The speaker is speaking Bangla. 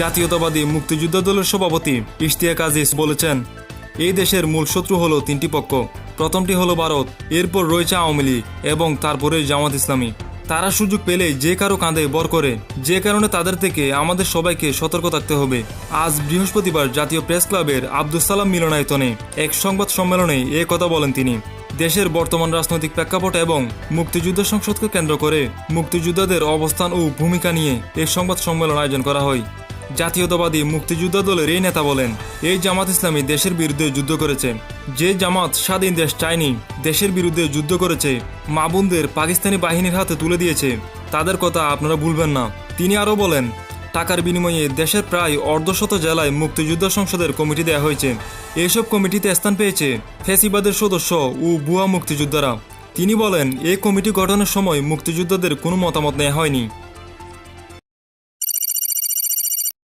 জাতীয়তাবাদী মুক্তিযোদ্ধা দলের সভাপতি ইশতিয়াক আজিজ বলেছেন, এই দেশের মূল শত্রু হলো তিনটি পক্ষ। প্রথমটি হলো ভারত, এরপর রয়েছে আওয়ামী লীগ এবং তারপরে জামাত ইসলামী। তারা সুযোগ পেলেই যে কারও কাঁধে বর করে, যে কারণে তাদের থেকে আমাদের সবাইকে সতর্ক থাকতে হবে। আজ বৃহস্পতিবার জাতীয় প্রেস ক্লাবের আব্দুল সালাম মিলনায়তনে এক সংবাদ সম্মেলনে এ কথা বলেন তিনি। দেশের বর্তমান রাজনৈতিক প্রেক্ষাপট এবং মুক্তিযুদ্ধ সংসদকে কেন্দ্র করে মুক্তিযোদ্ধাদের অবস্থান ও ভূমিকা নিয়ে এই সংবাদ সম্মেলন আয়োজন করা হয়। জাতীয়তাবাদী মুক্তিযোদ্ধা দলের এই নেতা বলেন, এই জামাত ইসলামী দেশের বিরুদ্ধে যুদ্ধ করেছে। যে জামাত স্বাধীন দেশ চায়নি, দেশের বিরুদ্ধে যুদ্ধ করেছে মা বোনদের পাকিস্তানি বাহিনীর হাতে তুলে দিয়েছে। তাদের কথা আপনারা ভুলবেন না। তিনি আরও বলেন, টাকার বিনিময়ে দেশের প্রায় অর্ধশত জেলায় মুক্তিযোদ্ধা সংসদের কমিটি দেওয়া হয়েছে। এইসব কমিটিতে স্থান পেয়েছে ফেসিবাদের সদস্য ও ভুয়া মুক্তিযোদ্ধারা। তিনি বলেন, এই কমিটি গঠনের সময় মুক্তিযোদ্ধাদের কোনো মতামত নেওয়া হয়নি।